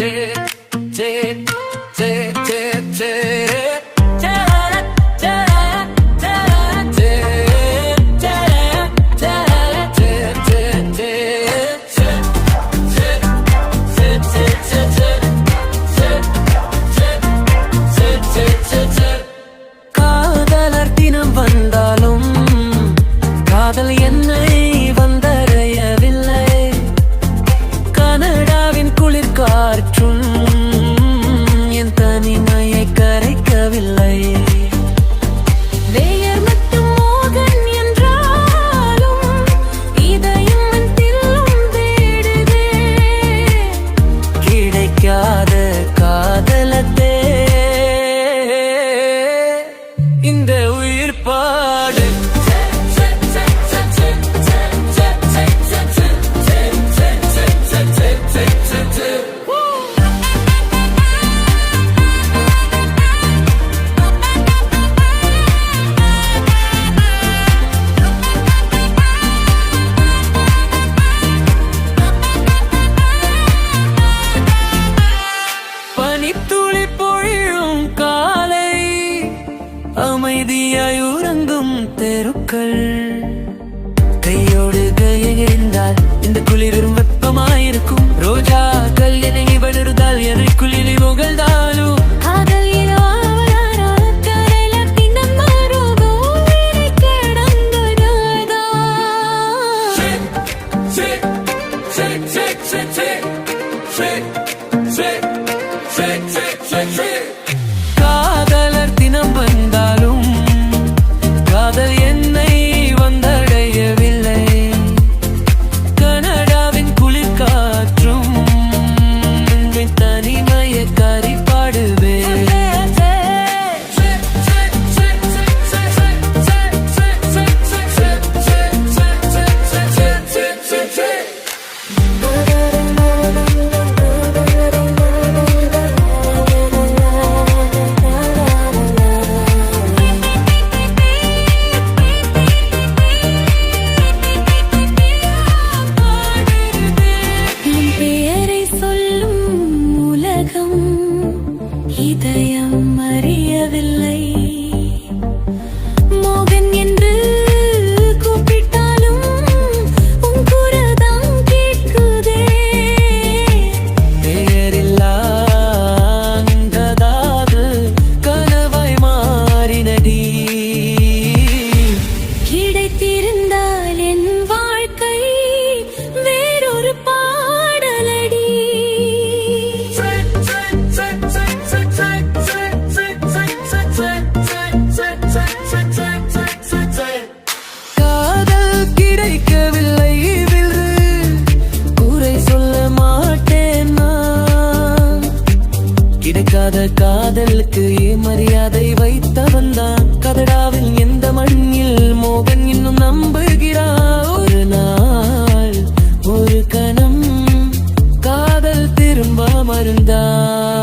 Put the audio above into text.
tick, tick. பாடு. அமைதியாய் உறங்கும் தெருக்கள். கையோடு கையை இருந்தால் இந்த குளிரும் வெப்பமாயிருக்கும். ரோஜா கல் என்னை வளருதால் என்னை குளிரி முகழ்ந்தாலும் தினம் மாறுதோ இனி கிடந்ததாதா முடியாத காதலுக்கு மரியாதை வைத்தவன் தான் கதடாவில் எந்த மண்ணில் மோகன் இன்னும் நம்புகிறார்? ஒரு நாள் ஒரு கணம் காதல் திரும்ப மருந்தான்